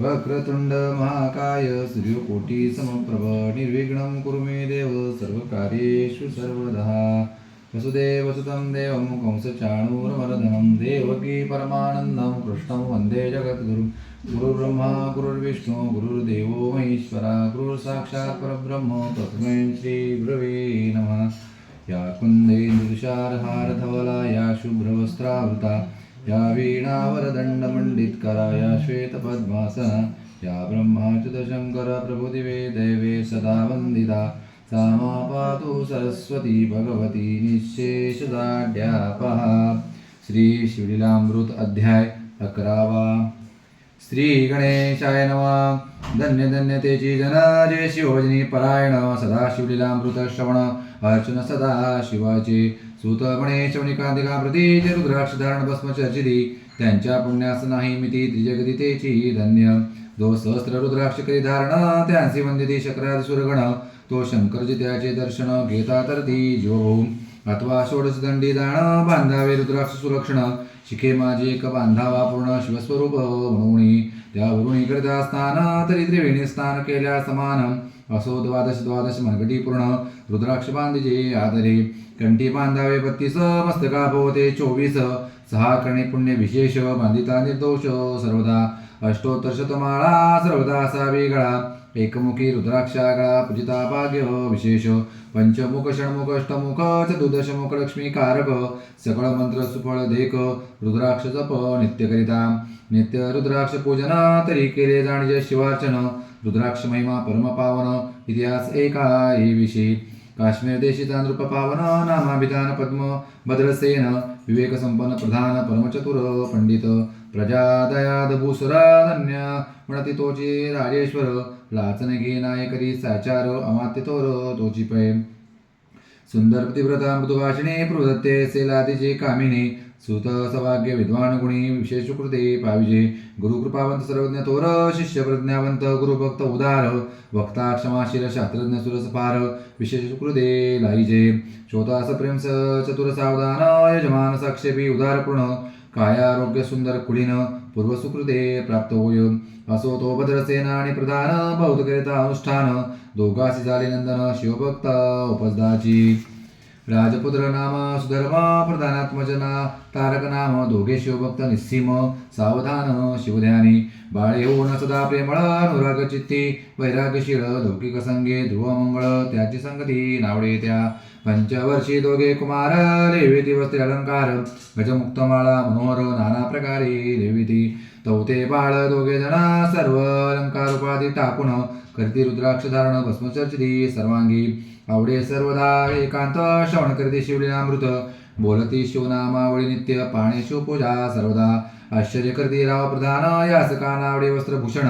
वक्रतुण्ड महाकाय सूर्यकोटी समप्रभ निर्विघ्नं कुरु मे देव सर्वकार्येषु सर्वदा। वसुदेवसुतं देवं कंसचाणूरमर्दनं देवकी परमानन्दं कृष्णं वन्दे जगद्गुरुं। गुरुर्ब्रह्मा गुरुर्विष्णु गुरुर्देवो महेश्वरा गुरुर्साक्षात् परब्रह्म तस्मै श्रीगुरवे नमः। या कुन्देन्दुषारहारधवला या शुभ्रवस्त्रावृता या वीणावरदण्डमण्डितकरा या श्वेतपद्मासना या ब्रह्माच्युतशङ्कर प्रभुदिवे देवे सदा वन्दिता सा मा पातु सरस्वती भगवती निःशेषदाढ्यापहा श्री अध्याय अकरावा। श्री गणेशाय नमः। धन्य धन्य तेची जय शिवजनी परायण सदा शिवलीलामृत श्रवण। अर्चन सदा शिवाचे सुतपणे शवनिकांतिका प्रती रुद्राक्ष धारण भस्म चर्चिती त्यांच्या पुण्यास नाही मिती त्रिजगदितेची धन्य। जो सहस्त्र रुद्राक्ष करी धारण त्यांसी वंदिती शक्राद सुरगण। तो शंकरजी त्याचे दर्शन घेता तर ती जो। अथवा षोडश दंडी दाण बांधावे रुद्राक्ष सुलक्षण शिखे माझे एक बांधावा पूर्ण शिवस्वरूप म्हणून। त्यावरून करता स्नान तरी त्रिवेणी स्नान केल्या समान। असो द्वादश द्वादश मनगटी पूर्ण। रुद्राक्ष बांधिजे आदरे। कंठी बांधावे बत्तीस मस्तका भवते चोवीस। सहा करणे पुण्य विशेष बांधिता निर्दोष। सर्वदा अष्टोत्तर शतमाळा सर्वदा असावी गळा एकमुखी रुद्राक्षा गळा पूजिता भाग्य विशेष। पंचमुख षण्मुख अष्टमुख चतुर्दशमुख लक्ष्मी कारक। सकळ मंत्र सुफळ देख। रुद्राक्ष जप नित्य करिता। नित्य रुद्राक्ष पूजना तरी केले जाणजे शिवार्चन। रुद्राक्ष महिमा परम पावन इतिहास एका हे विषयी काश्मीर देशीचा नृप पावन नामाभिधान पद्म भद्रसेन विवेक संपन्न प्रधान परमचतुर पंडित प्रजादयादभूसुराधन्य दयाद तोची राजेश्वर लाचन घे नायकरी साचार अमात्यतोर तोची पै सुंदर प्रतिव्रता मृदुभाषिणे प्रदत्ते सेलादिजे कामिनी सुत सभाग्य विद्वान गुणी विशेष कृते पाविजे। गुरुकृपावंत सर्वज्ञ थोर शिष्य प्रज्ञावंत गुरुभक्त उदार। वक्ता क्षमाशील शास्त्रज्ञ सुरसपार विशेष कृते लाईजे श्रोतास प्रेम स चतुर सावधान यजमान साक्षेपी उदारपूर्ण। कायारोग्य सुंदर कुलीन पूर्वसुकृते प्राप्त होय। असो तो भद्रसेना आणि प्रधान बौद्धकरिता अनुष्ठान दोघासी झाले नंदन शिवभक्त उपजदाची राजपुत्र नाम सुधर्मा प्रधानात्मजना तारक नाम दोघे शिवभक्त निस्सीम सावधान शिवध्यानी बाळे होऊन सदा प्रेमळ अनुराग चित्ती वैराग्यशील लौकिक संगे ध्रुव मंगळ त्याची संगती नावडे त्या। पंचवर्षी दोघे कुमार लेविती वस्त्रे अलंकार गजमुक्तमाळा मनोहर नाना प्रकारे देवीती तवते बाळ दोघे जणा सर्व अलंकार उपाधी टाकून करती रुद्राक्ष धारण भस्मचर्चिती सर्वांगी। आवडे सर्वदा एकांत श्रवण करते शिवलीलामृत बोलती शिवनामावळी नित्य पाणी शिवपूजा सर्वदा. आश्चर्य करते राव प्रधान यास कानावडे वस्त्रभूषण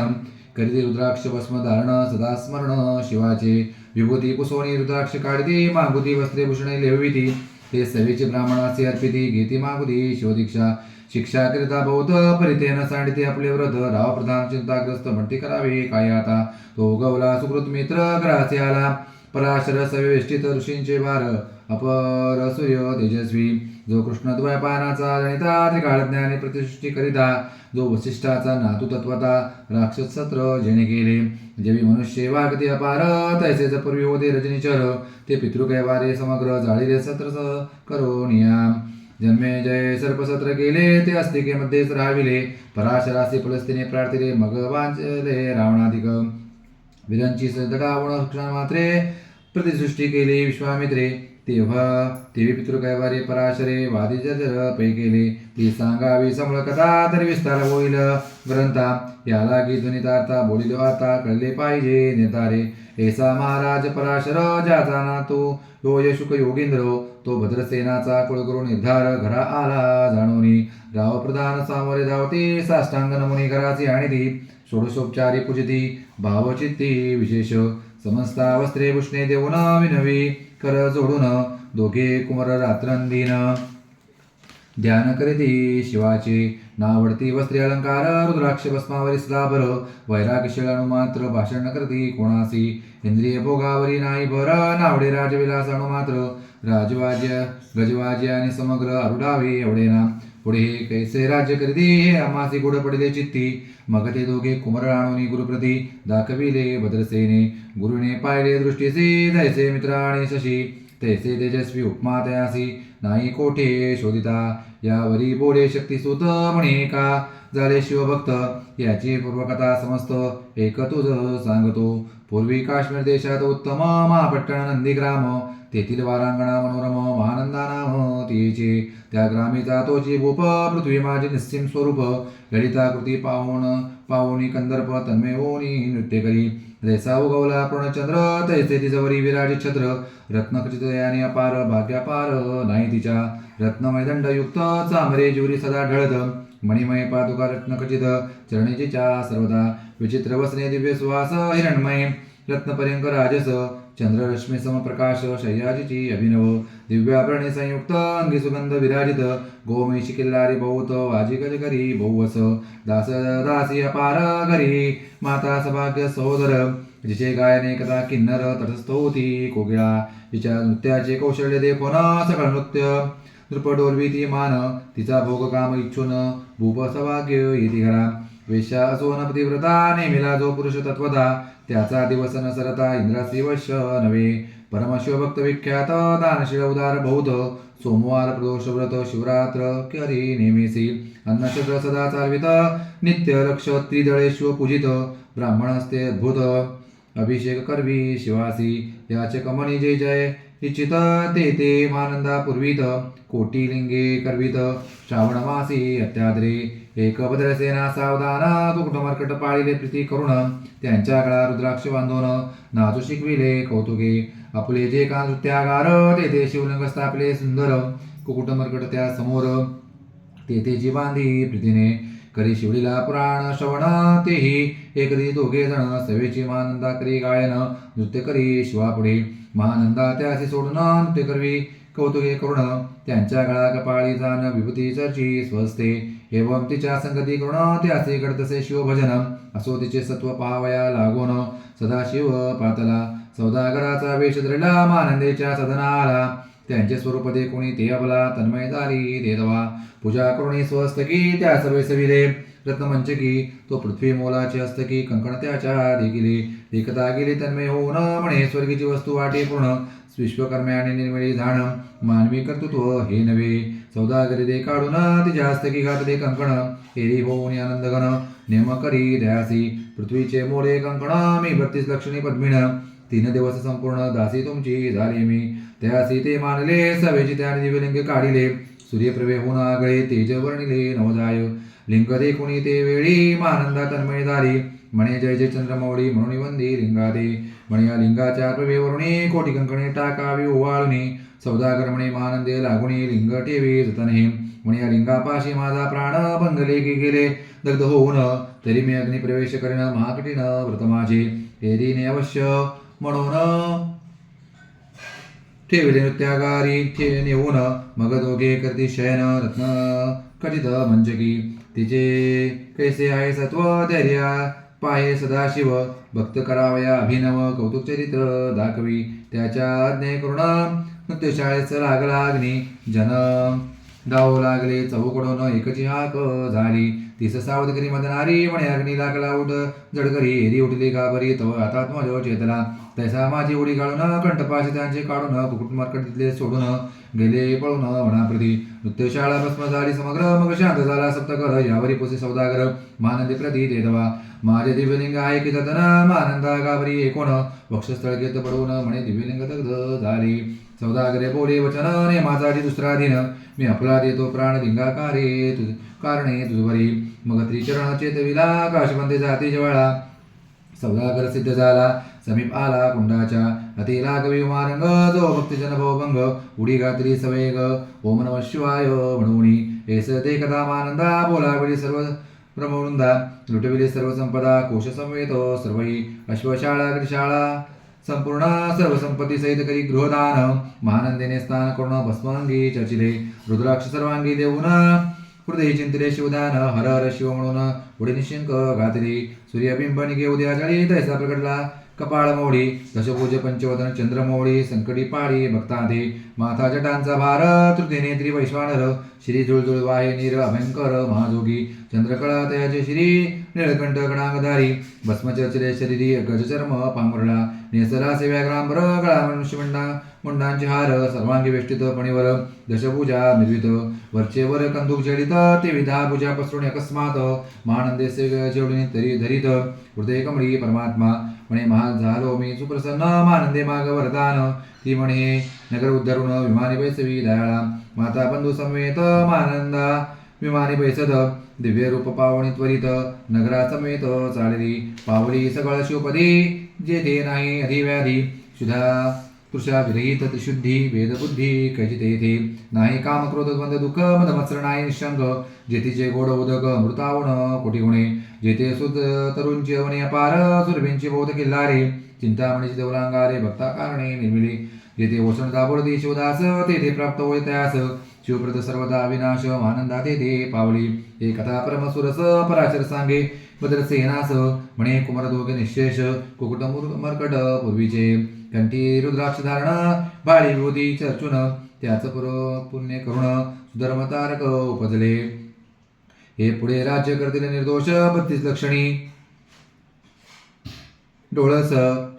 करीते रुद्राक्ष भस्म धारण सदा स्मरण शिवाचे. विभूती पुसोणी रुद्राक्ष काढती मागुती वस्त्रे भूषणे लेविती. ते सवेचे ब्राह्मणाचे अर्पिती घेती मागुती शिवदीक्षा. शिक्षा करिता बौद्ध परितेन सांडिते आपले व्रत. राव प्रधान चिंताग्रस्त म्हणती करावे काय आता? तो गवला सुकृत मित्र ग्रासे आला. पराशर सविवेष्टित ऋषींचे भार अपर सूर्य तेजस्वी जो कृष्ण द्वयपानाचा जनिता त्रिकाळ ज्ञानी करिता जो वसिष्ठाचा नातू तत्वता राक्षस सत्र जेणे केले. जेवी मनुष्य वागती अपार तैसेच पूर्वी होते रजनीचर ते पितृकैवारे समग्र जाळीरे सत्र करो नियाम जन्मे जय सर्पसत्र केले ते अस्तिकेमध्येच राहाविले पराशरासी पुलस्तीने प्रार्थिले मग वांचले रावणाधिक. विदंची सदडावण क्षणमात्रे प्रतिसृष्टी केली विश्वामित्रे तेव्हा देवी पितृकैवारी पराशरे वादी जर पै केले. ती सांगावी समळ कथा तरी विस्तार होईल ग्रंथा. याला ध्वनितार्था बोलिलो वार्ता कळले पाहिजे नेतारे. ऐसा महाराज पराशर ज्याचा तो यो यशुक योगेंद्र. तो भद्रसेनाचा कुळगुरु निर्धार घरा आला जाणूनी. राव प्रधान सामोरे धावते साष्टांग नमुनी घराची आणि ती षोडशोपचारी पूजिती भावचित्ती विशेष. समस्ता वस्त्रे भूषणे देऊन विनवी कर जोडून दोघे कुमर रात्रंदीन. ध्यान करीती शिवाचे नावडती वस्त्रे अलंकार रुद्राक्ष भस्मावरी स्लाभर वैराग्यशील मात्र भाषण न करती कोणासी. इंद्रिय भोगावरी नाही भर नावडे राजविलास मात्र राजवाज्य गजवाज्य आणि समग्र अरुडावे एवढे ना पुढे कैसे राज्य करीती हे आमासी गोड पडले चित्ती? मग ते दोघे कुमर आणून गुरुप्रती। दाखविले भद्रसेने गुरुने पाहिले दृष्टीचे जैसे मित्र आणि शशी तैसे तेजस्वी उपमा तयासी। नाही कोठे शोधिता यावरी बोले शक्ती सुत म्हणे का? झाले शिवभक्त याची पूर्वकथा समस्त एक तुझ सांगतो। पूर्वी काश्मीर देशात उत्तम महापट्टण नंदीग्राम तेथील वारांगणा मनोरम महानंदा नाम तिचे त्या ग्रामीचा तोची भूप पृथ्वी माझे निस्सिम स्वरूप. ललिताकृती पाहून पाहुणी कंदर्प तन्मे ओणी नृत्य करी. जैसा उगवला पूर्णचंद्र तैसे तिजवरी विराज छत्र रत्नखचित याने अपार भाग्यापार नाही तिच्या. रत्नमय दंडयुक्त चामरे ज्युरी सदा ढळत. मणिमय पादुका रत्नखचित चरणीच्या सर्वदा. विचित्र वसने दिव्य सुवास हिरणमय. रत्नपर्यंक राजस. चंद्ररश्मी समप्रकाश शय्याजिची अभिनव दिव्याभरणी संयुक्त अंगी सुगंध विराजित गोमेशी किल्लारी बहुत वाजी गजकरी बहुवस दास दासी अपार घरी माता सभाग्य सहोदर जिचे गायने कदा किन्नर तटस्थ होती कोगिळा तिच्या नृत्याचे कौशल्य देखोन सकळ नृत्य. नृपडोलवी ती मान तिचा भोग काम इच्छुन भूप सभाग्य येती घरा. वेशा असो न पतिव्रता नेमिला जो पुरुष तत्वदा त्याचा दिवस न सरता इंद्रासी वश परमशिव परमशिवभक्त विख्यात दानशील उदार भौत सोमवार प्रदोष व्रत शिवरात्र करी नेमेसी। अन्नशस्त्र सदा चालवित नित्य रक्ष त्रिदळेश्व पूजित ब्राह्मणस्ते अद्भुत। अभिषेक करवी शिवासी याचे कमणी जय जय इच्छित ते ते मानंदा पूर्वीत कोटी लिंगे करवित। श्रावण मासी अत्याद्रे। एक भद्रसेना सावधान कुकुट पाळिले प्रीती करुण त्यांच्या गळा रुद्राक्ष बांधून नाचू शिकविले कौतुके आपले जे का नृत्यागार तेथे शिवलिंग स्थापले सुंदर कुकुटमर्कट त्या समोर तेथे जी बांधी प्रीतीने करी शिवलीला पुराण श्रवण तेही एकदी दोघे जण सवेची महानंदा करी गायन नृत्य करी शिवापुढे महानंदा त्यासी सोडून नृत्य करवी कौतुके करुण त्यांच्या गळा कपाळी जाण विभूती चर्ची स्वस्ते एवं तिच्या संगती करुण त्याचे कडतसे शिवभजन असो तिचे सत्व पावया लागून सदाशिव पातला सौदागराचा वेश धरला मानंदेच्या सदनाला। त्यांचे स्वरूप दे कोणी ते अबला तन्मयदारी देदवा। पूजा करुणी स्वस्तकी त्या सर्वे सविले। रत्नमंचकी तो पृथ्वी मोलाचे हस्तकी कंकण त्याच्या देखिले। एकता गेली तन्मय होऊन म्हणे स्वर्गीची वस्तू वाटे पूर्ण विश्वकर्म्याने निर्मिळी झाण मानवी कर्तृत्व हे नव्हे. सौदागरी गरिदे काढून तिच्या हस्तकी घातले कंकण. एरी होऊन आनंदगण नेम करी दयासी. पृथ्वीचे मोरे कंकण. मी बत्तीस लक्षणी पद्मिण तीन दिवस संपूर्ण दासी तुमची झाली मी. त्यासी ते मानले सभेची त्याने दिव्यलिंग काढिले. सूर्यप्रभे होऊन आगळे तेज वर्णिले नवजाय. लिंग देखुणी ते वेळी मानंदा तन्मय झाली म्हणे जय जय चंद्रमौळी म्हणून वंदी लिंगादे. म्हणे या लिंगाच्या प्रभेवरुणी कोटी कंकणे टाकावी ओवाळणे सौदागर म्हणे मानंदे लागुणी लिंग ठेवी जतने म्हणे या लिंगापाशी माझा प्राण बंगले की गेले. दग्ध होऊन तरी मी अग्निप्रवेश करेन महाकठीण व्रत माझे. तेरीने अवश्य म्हणून ठेवले नृत्यागारी ठे नेऊन मग दोघे करती शयन रत्न कथित की तिचे कैसे आहे सत्व धैर्या? पाये सदाशिव भक्त करावया अभिनव कौतुक चरित्र दाखवी त्याच्या आज्ञे करुणा नृत्यशाळेस लागला अग्नी जन धावू लागले चौकडून एकची हाक झाली. तीस सावधगिरी मदनारी म्हणे अग्नी लागला उठ जडकरी हेरी उठली का बरी तो आता चेतला तैसा माझी उडी काढून कंठपाशी त्यांचे काढून कुकुट मार्कट तिथले सोडून गेले पळून म्हणाप्रती नृत्यशाळा भस्म झाली समग्र मग शांत झाला सप्तकर यावरी पुसे सौदागर मानंदी प्रती देदवा. माझे दिव्यलिंग आहे की जतन मानंदा गावरी एकोण. वक्षस्थळ घेत पडून म्हणे दिव्यलिंग दग्ध झाली. सौदागरे बोले वचन ने माझा दुसरा दिन. मी आपला देतो प्राण लिंगाकारे तुझ कारणे तुझवरी. मग त्रिचरण चेतविला काशबंदे जाती जवळा. सौदागर सिद्ध झाला समीप आला कुंडाच्या अति लागवी उमारंग जो भक्तजन भोभंग उडी घातली सवेग ओम नम शिवाय म्हणूनी एस ते कथा मानंदा बोलाविली सर्व ब्रह्मवृंदा लुटविली सर्व संपदा कोश संवेद सर्वही अश्वशाळा शाळा संपूर्ण सर्व संपत्ती सहित करी गृहदान महानंदेने स्नान करून भस्मांगी चर्चिले रुद्राक्ष सर्वांगी देऊन हृदय चिंतले शिवदान हर हर शिव म्हणून पुढे निशंक घातली सूर्यबिंब निघे उद्या जळी तैसा प्रकटला। कपाळमौळी दशभुज पंचवदन चंद्रमौळी संकटी पाळी भक्तांते माथा जटांचा भार तृतीनेत्री वैश्वानर श्री जुळजुळ वाहे नीर अभयंकर महाजोगी चंद्रकळा तयाचे श्री निळकंठ गणांगधारी भस्मचर्चरे शरीरी गजचर्म पांघरला नेसरा सेव्याग्रांबर गळा मनुष्यमंडा मुंडांचे हार सर्वांगी वेष्टित पणीवर दशभुजा निर्वित वरचे वर कंदुक जडित ते विधा भुजा पसरून अकस्मात महानंदे से तरी धरित हृदय कमळी परमात्मा म्हणे महाग झालो मी सुप्रसन्न मानंदे माग वरदान. ती म्हणे नगर उद्धरून विमानी बैसवी दयाळा माता बंधू समेत मानंदा विमानी बैसद दिव्य रूप पावणी त्वरित नगरा समेत चालली. पावली सगळ शिवपदी जेथे नाही अधिव्याधी. सुधा तृषा विरहित शुद्धी वेदबुद्धी कैची येथे नाही काम क्रोध द्वंद दुःख मदमत्सर नाही निशंग जेथीचे गोड उदक मृतावण कोटी गुणे जेथे सुद तरुणची अवनी अपार सुरभींची बौद्ध किल्लारे। चिंतामणीचे देवलांगारे भक्ता कारणे निर्मिली। जेथे ओसण दाबोळदी शिवदास तेथे प्राप्त होय त्यास। शिवप्रद सर्वदा अविनाश आनंदा तेथे पावली। हे कथा परमसुरस पराशर सांगे। भद्रसेनास म्हणे कुमार दोघे निशेष। कुकुट मर्कट पूर्वीचे कंठी रुद्राक्ष धारण बाळी विभूती चर्चून त्याच पुर पुण्य करुण सुधर्मतारक उपजले. हे पुढे राज्य करतील निर्दोष बत्तीस लक्षणी. डोळस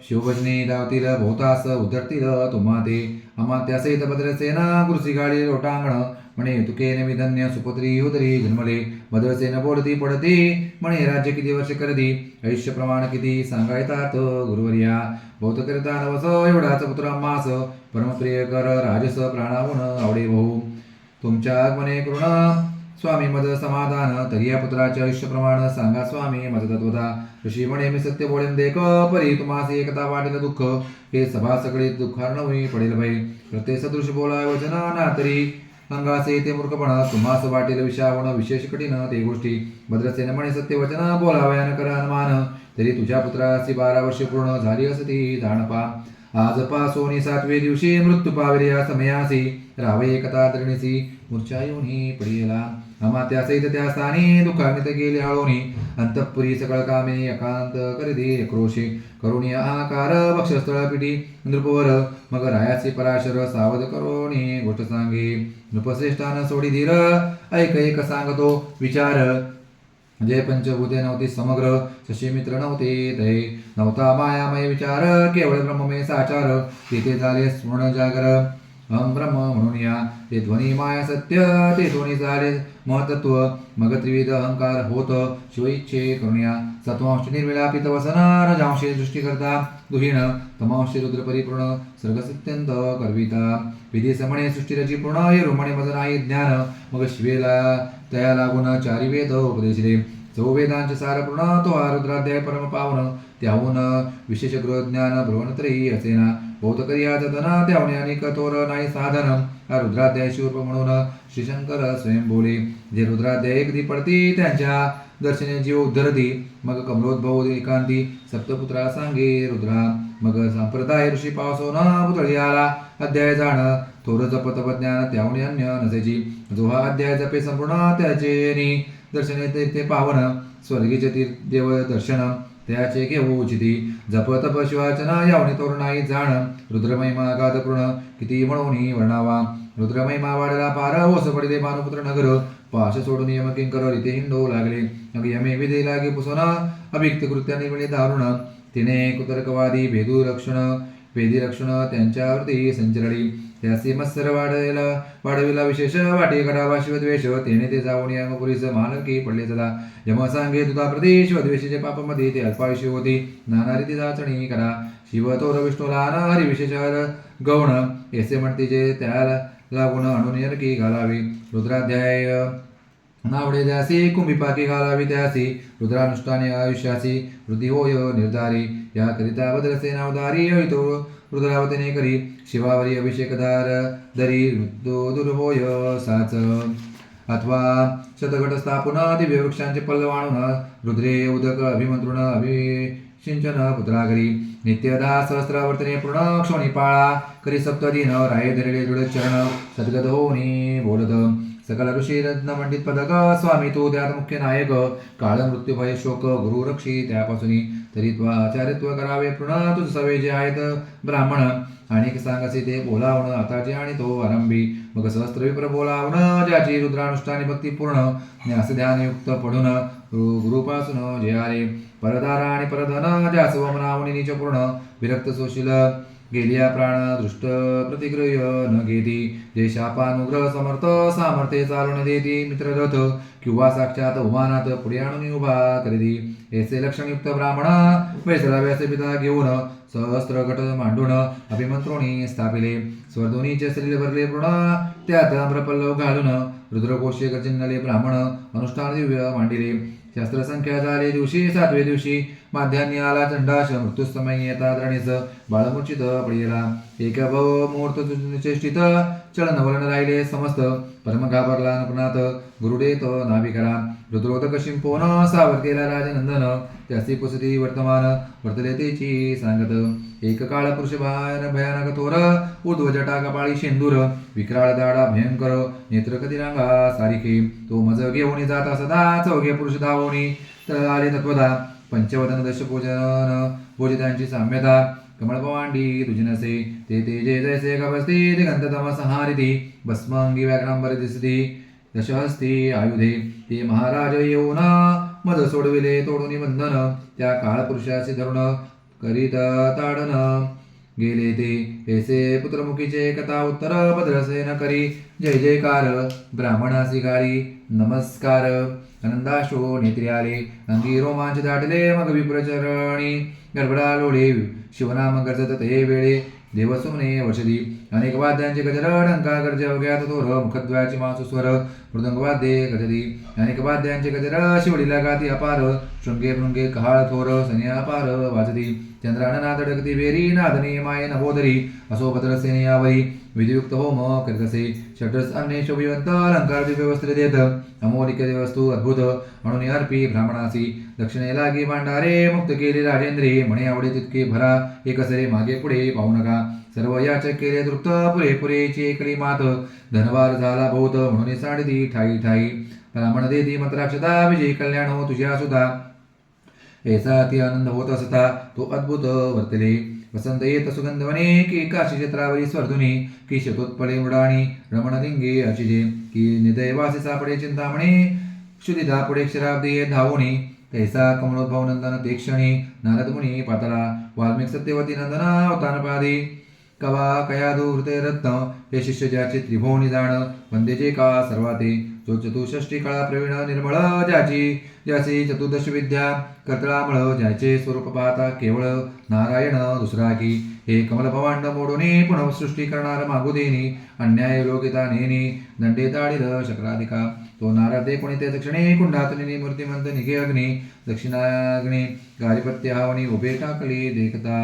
शिवभजनी धावतील भोवतास उधरतील तुम्हा ते अमात्यासहित भद्रसेना कृषी गाडी लोटांगण म्हणे तुके नविधन्य सुपुत्री उदरी जन्मले भद्रसेन बोलती पडती म्हणे राज्य किती वर्ष करती? आयुष्य प्रमाण किती? सांगायतात गुरुवर्या. बहुत करता नवस एवढाच पुत्र मास परमप्रिय कर राजस प्राणाहून आवडे भाऊ. तुमच्या आगमने करुण स्वामी मद समाधान. तरी या पुत्राचे आयुष्य प्रमाण सांगा स्वामी मद तत्वता ऋषी म्हणे मी सत्य बोलेन देख परी तुम्हास एकता वाटेल दुःख. हे सभा सगळी दुःखार होई पडेल बाई. प्रत्येक सदृश बोलाय वचना ना तरी. अंगासे ते मूर्खपणा तुम्हास वाटेल विषावण विशेष कठीण ते गोष्टी भद्रसेन म्हणे सत्य वचन बोलावयान कर अनुमान. तरी तुझ्या पुत्राची बारा वर्षे पूर्ण झाली असती जाणपा आज पासोनी सातवे दिवशी मृत्यू पावले या समयासी. रावे कथा त्रिणीसी मूर्छा येऊनी पडिला. अमात्या इथं त्या स्थानी दुःखान्वित गेले हळोनी अंतपुरी सकळ कामे एकांत करिते क्रोशे करुणी आकार भक्षस्थळ पिटी नृपवर मग रायाचे पराशर सावध करोणी गोष्ट सांगे नृपश्रेष्ठान सोडी धीर ऐक एक सांगतो विचार। जे पंचभूते नव्हती समग्र शशी मित्र नव्हते ते नव्हता मायामय विचार केवळ ब्रह्ममय साचार तिथे झाले स्मरण जागर। अहम ब्रह्म म्हणून या ते ध्वनी माया सत्य ते ध्वनी झाले महतत्व मग त्रिविध अहंकार होत शिवइच्छे करुण्या सत्वांश निर्विलापित वसन रजांशे दृष्टी करता दुहीण तमांशे रुद्र परिपूर्ण सर्गसत्यंत करविता विधी समणे सृष्टी रची पूर्ण हे रोमणे मज नाही ज्ञान मग शिवेला तया लागून चारी वेद उपदेशले चौ वेदांचे सार पूर्ण तो आरुद्राध्याय परम पावन त्याहून विशेष गृहज्ञान भ्रवणत्रयी असेना बहुत करी हा जतन त्याहून नाही साधन रुद्राध्याय शिवरूप म्हणून श्रीशंकर स्वयं बोले जे रुद्राध्याय एकदी पडती त्यांच्या दर्शने जीव उद्धरती मग कमलोद्भव एकांती सप्तपुत्रा सांगे रुद्रा मग संप्रदाय ऋषी पावसोन पुतळी आला अध्याय जाण थोर जपत ज्ञान त्याहून अन्य नसेची जो हा अध्याय जपे संपूर्ण त्याचे दर्शने ते ते पावन स्वर्गीचे तीर्थ देव दर्शन त्याचे घेऊ उचिती. जप पशुवाचना यावणी तोरणाई नाही जाण. रुद्रमहिमा गाधपूर्ण किती म्हणून वर्णावा. रुद्रमहिमा वाढला पार. ओस पडिले मानुपुत्र नगर. पाश सोडून यम किंकर रिते हिंडो लागले. मग यमे विधे लागे पुसोन. अभिक्त कृत्याने मिळे दारुण. तिने कुतर्कवादी भेदू रक्षण. भेदी रक्षण त्यांच्यावरती संचरली त्यासी मत्सर वाढायला वाढविला विशेष वाटे करावा शिवद्वेष तेने ते जाऊन या पुरीच मालकी पडले सदा यम सांगे तुझा प्रदेश शिवद्वेषाचे पापामध्ये ते अल्पायुष्य होती नाना रीती चाचणी करा शिव तोर विष्णूला हरी विशेष गौण येसे म्हणते जे त्याला लागून आणून नरकी घालावी रुद्राध्याय नावडे द्यासी कुंभिपाकी घालावी त्यासी रुद्रानुष्ठाने आयुष्यासी वृद्धी होय निर्धारी या करिता बदलसे नावदारी अवितो रुद्रावतीने करी शिवावरी अभिषेकधार दरी नृत्यो दुर्भोय साच. अथवा शतघट स्थापना दिव्यवृक्षांचे पल्लवाणून पल्लव आणून रुद्रे उदक अभिमंत्रुण अभिषिंचन पुत्रागरी. नित्यदा सहस्रावर्तने पूर्ण क्षणी पाळा करी सप्तदिन राये धरले दृढ चरण सद्गत होऊनी बोलत सकल ऋषी रत्न पंडित पदक स्वामी तो त्यात मुख्य नायक। काळ मृत्यू भय शोक गुरु रक्षी त्यापासून। तरी त्वा आचार्यत्व करावे पूर्ण तुझ सवे जे आहेत ब्राह्मण। आणि सांगसी ते बोलावणं आताचे आणि तो आरंभी. मग सहस्त्र विप्र बोलावणं ज्याची रुद्रानुष्ठानी भक्ती पूर्ण. न्यास ध्यानयुक्त पडून गुरुपासून जे आले परदारा आणि परधन ज्यास वमनावणी नीच पूर्ण. विरक्त सोशील गेलिया प्राण दृष्ट प्रतिग्रह न घेती जे शापानुग्रह समर्थ सामर्थ्य चालून देती मित्ररथ किंवा साक्षात उमानात पुढे आणून उभा करीती येसे लक्षणयुक्त ब्राह्मण वेसला व्यासपिता घेऊन सहस्त्र गट मांडून अभिमंत्रोणी स्थापिले. स्वर्धुनीचे शरीर भरले पूर्ण त्यात आम्रपल्लव घालून रुद्रकोशे गचिन्नले ब्राह्मण अनुष्ठान दिव्य मांडिले. शास्त्रसंख्या झाले दिवशी सातव्या दिवशी माध्यान्नी आला चंडाश मृत्यूसमयी येता द्रणीस बाळमुचित पडिला एक भव मुहूर्त चेष्टित चलन वलन राहिले समस्त परम घाबरला नपनाथ गुरुडेत नाभिकरा रुद्रोदक शिंपोन सावर केला राजनंदन त्याची पुसती वर्तमान वर्तलेतेची सांगत एक काळ पुरुष भयानक थोर ऊर्ध्व जटा कपाळी शेंदूर विक्राळ दाडा भयंकर नेत्र कधी रांगा सारिखे तो मज घेऊन जाता सदा चौघे पुरुष धावोनी तर आले तत्वदा पंचवदन दश पूजन पूजितांची साम्यता। कमळपवांडी तुजिनसे ते तेजे जयसे कपस्ते ते तमसहारिती भस्मांगी व्याघ्रांबर दिसती दशहस्ती आयुधे ते महाराज येऊन मद सोडविले तोडून बंधन त्या काळपुरुषाचे धरुण करीत ताडन। गेले ते ऐसे पुत्रमुखीचे कथा उत्तर भद्रसेन करी। जय जयकार ब्राह्मणासी गाळी नमस्कार। आनंदाशो नेत्री आले अंगी रोमांच दाटले मग विप्रचरणी गडबडा लोळे शिवनाम गरजत ते वेळे देवसुमने वर्षदी अनेक वाद्यांचे गजर डंका गर्ज अवघ्यात थोर मुखद्वयाची मासु स्वर मृदंगवाद्ये गजदी अनेक वाद्यांचे गजर शिवडीला गाती अपार। शृंगे भृंगे कहाळ थोर सनिया अपार वाजती। चंद्रान डगती वेरी नादनी माये नभोदरी। असो भद्रसेने यावरी विधियुक्त होम करीतसे। षटस अन्य शोभिवंत अलंकार दिव्य वस्त्र देत। अमोलिक वस्तू अद्भुत म्हणून अर्पी ब्राह्मणासी। दक्षिणेला लागी मांडारे मुक्त केले राजेंद्रे. म्हणे आवडे तितके भरा एकसरे मागे पुढे पाहू नका. सर्व याचक केले तृप्त पुरे पुरेची एकली मात. धनवार झाला बहुत म्हणून साडदी ठाई ठाई. ब्राह्मण देती मंत्राक्षता विजयी कल्याण हो तुझ्या सुधा. ऐसा अति आनंद होत असता तो अद्भुत वर्तले. वसंत येत सुगंधवने की काशी क्षेत्रावरी स्वर्धुनी की शतोत्पले मृडाणी रमणलिंगे अचिजे की निदयवासी सापडे चिंतामणे क्षुदिधा पुढे क्षराब्दी धावोनी. तैसा कमलोद्भव नंदन ते क्षणी नारद मुनी पातळा वाल्मिक सत्यवती नंदन कवा कयादू हृदय रत्न हे शिष्य ज्याचे त्रिभुवनी जाण वंदे जे का सर्वाते। जो चतुष्षष्टी काळा प्रवीण निर्मळ ज्याची ज्याची चतुर्दश विद्या कर्तळामळ ज्याचे स्वरूप पाहता केवळ नारायण दुसरा की हे कमल भवांड मोडोनी पुनःसृष्टी करणार मागुदेनी अन्याय योगिता नेनी दंडे ताळीर शक्राधिका। तो नारदे कोणी ते दक्षिणे कुंडातनी मूर्तिमंत निघे अग्नि दक्षिणाग्नी गारिपत्य उभे टाकली देखता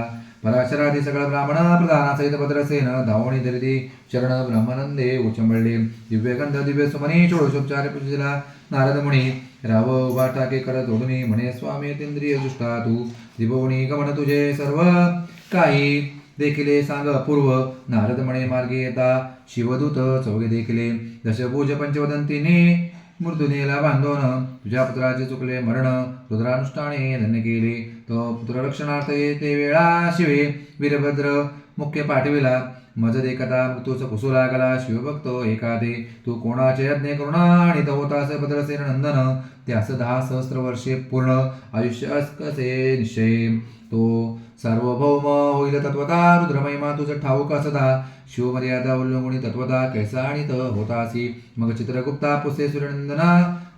पराशरादी सगळ ब्राह्मण प्रधानासहित भद्रसेन धावणी धरिती शरण ब्रह्मानंदे उचंबळले दिव्यगंध दिव्य सुमनी षोडशोपचार पूजिला नारद मुनी राव उभा टाके करत ओढणी म्हणे स्वामी तेंद्रिय दुष्टा तू दिभोवणी गमन तुझे सर्व काही देखिले सांग पूर्व नारद म्हणे मार्गे येता शिवदूत चौघे देखिले दशभुज पंचवदंतीने मृत्यूनेला बांधून. तुझ्या पुत्राचे चुकले मरण रुद्रानुष्ठाने धन्य केले. तो पुत्र रक्षणार्थ येते वेळा शिवे. वीरभद्र मुख्य पाठविला. मज देखता मृत्यूच कुसू लागला शिवभक्त एकादे. तू कोणाचे यज्ञ करुणा आणि होतास भद्रसेन नंदन. त्यास दहा सहस्त्र वर्षे पूर्ण. आयुष्य कसे निश्चय. तो सार्वभौम होईल तत्वता रुद्रमहिमा तुझं ठाऊक असता शिवमर्यादा उल्लंघुणी तत्वता कैसा आणि त होतासी. मग चित्रगुप्ता पुसे सूर्यनंदना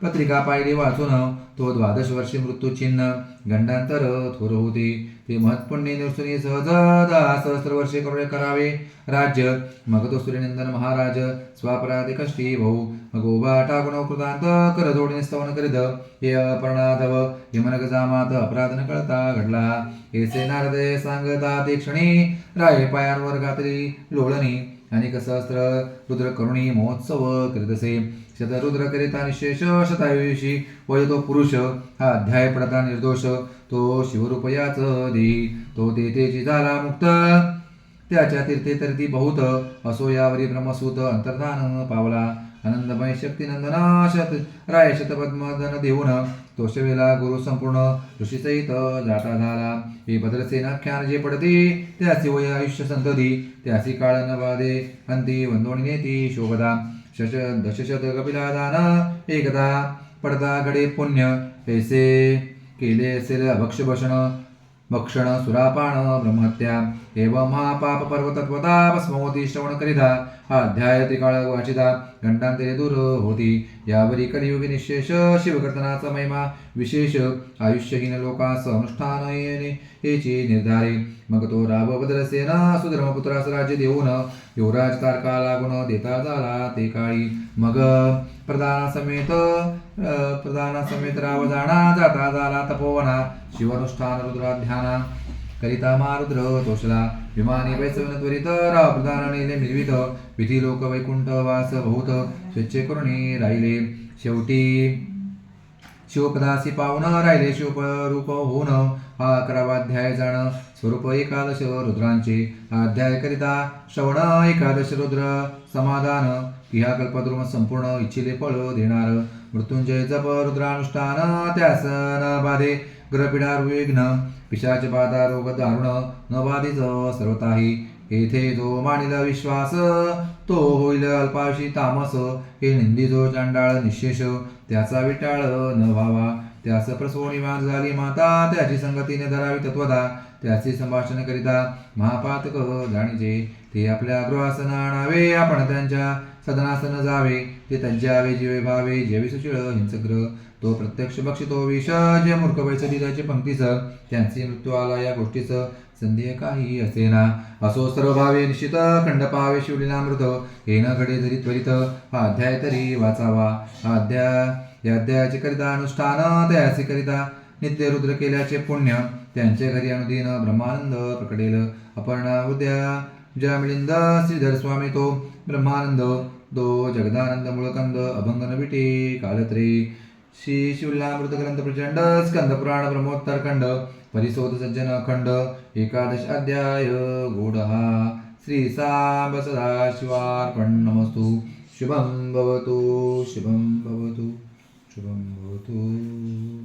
पत्रिका पायरी वाचून तो द्वादश वर्षी मृत्यू चिन्ह गंडांतर थोर होते. ते महत्पुण्य निवसुनी सहज दहा सहस्र वर्षे करुणे करावे. राज्य मग तो सूर्यनंदन महाराज स्वापराधे कष्टी भाऊ गोबा उभा टाकून कृतांत कर जोडणे स्तवन करीत हे अपर्णाधव यमनक जामात अपराध न कळता घडला. हे नारदे सांगता ते क्षणी राये पायांवर घातली लोळणी अनेक सहस्त्र रुद्र करुणी महोत्सव करीत असे शतरुद्र करिता निशेष शतायुषी वय तो पुरुष हा अध्याय पडता निर्दोष तो शिवरूपयाच देई तो तेथेची झाला मुक्त त्याच्या तीर्थे तर ती बहुत असो यावरी ब्रह्मसूत अंतर्धान पावला. आनंदमय शक्तिनंदना शत राय शतपद्मधन देऊन तोषवेला गुरु संपूर्ण ऋषीसहित जाता झाला. हे भद्रसेनाख्यान जे पडते त्यासी वय आयुष्य संतती त्यासी काळ न बाधे अंती वंदोणी नेती शोभदा शश दशशत कपिला दाना एकदा पडदा गडे पुण्य पैसे केले असेल अभक्ष भक्षभषण भक्षण सुरापान ब्रह्महत्या। एवं महापाप पर्वतत्वता भस्मवती श्रवण करिता हा अध्याय त्रिकाळ वाचिता। घंटांतरे दूर होती। यावरी कलियुगी निशेष शिवकर्तनाचा महिमा। विशेष आयुष्यहीन लोकास अनुष्ठान येणे हेची निर्धारे। मग तो राव भद्रसेन सुधर्मपुत्रास राज्य देऊन युवराज तारका लागून देता झाला ते काळी। मग प्रधानासमेत प्रधान समेत राव जाणा जाता झाला तपोवना शिवानुष्ठान रुद्राध्याना करिता मारुद्र तोषला विमानी वैसवन त्वरित राव प्रधान नेले मिळवित विधी लोक वैकुंठ वास बहुत स्वच्छे करुणी राहिले. शेवटी शिवपदासी पावन राहिले शिवरूप होऊन हा अकरावा अध्याय जाण स्वरूप एकादश रुद्रांचे अध्याय करिता श्रवण एकादश रुद्र समाधान की कल्पद्रुम संपूर्ण इच्छिले फळ देणार मृत्युंजय जप रुद्रानुष्ठान त्यास न बाधे ग्रपिडा विघ्न पिशाच बाधा रोग दारुण न बाधित सर्वताही येथे जो मानिला विश्वास तो होईल अल्पाशी तामस हे निंदी जो चांडाळ निशेष त्याचा विटाळ न व्हावा. त्यास प्रसोणी वाद झाली माता त्याची संगतीने धरावी तत्वदा. त्याचे संभाषण करिता महापातक जाणीचे ते आपल्या गृहासन आणावे आपण त्यांच्या सदनासन जावे. ते तज्जावे जीवे भावे जेवी सुशीळ हिंसग्र. तो प्रत्यक्ष बक्षितो विष जे मूर्ख वैसती त्याचे पंक्तीस त्यांचे मृत्यू आला या गोष्टीचं संदेह काही असेना. असो सर्व भावे निश्चित खंड पावे शिवलीलामृत. हे न घडे जरी त्वरित हा अध्याय तरी वाचावा. हा अध्याय या अध्यायाचे करिता अनुष्ठान त्याचे करिता नित्य रुद्र केल्याचे पुण्य त्यांचे घरी अनुदिन ब्रह्मानंद प्रकटेल. अपर्णा उद्या ज्या मिलिंद श्रीधर स्वामी तो ब्रह्मानंद दो जगदानंद मुळकंद अभंग नविटे कालत्री. श्री शिवलामृत ग्रंथ प्रचंड स्कंद पुराण ब्रह्मोत्तर खंड परिशोध सज्जन खंड एकादश अध्याय गूढहा श्री सांब सदा शिवार्पण नमस्तु शुभम भवतु शुभम भवतु शुभम भवतु।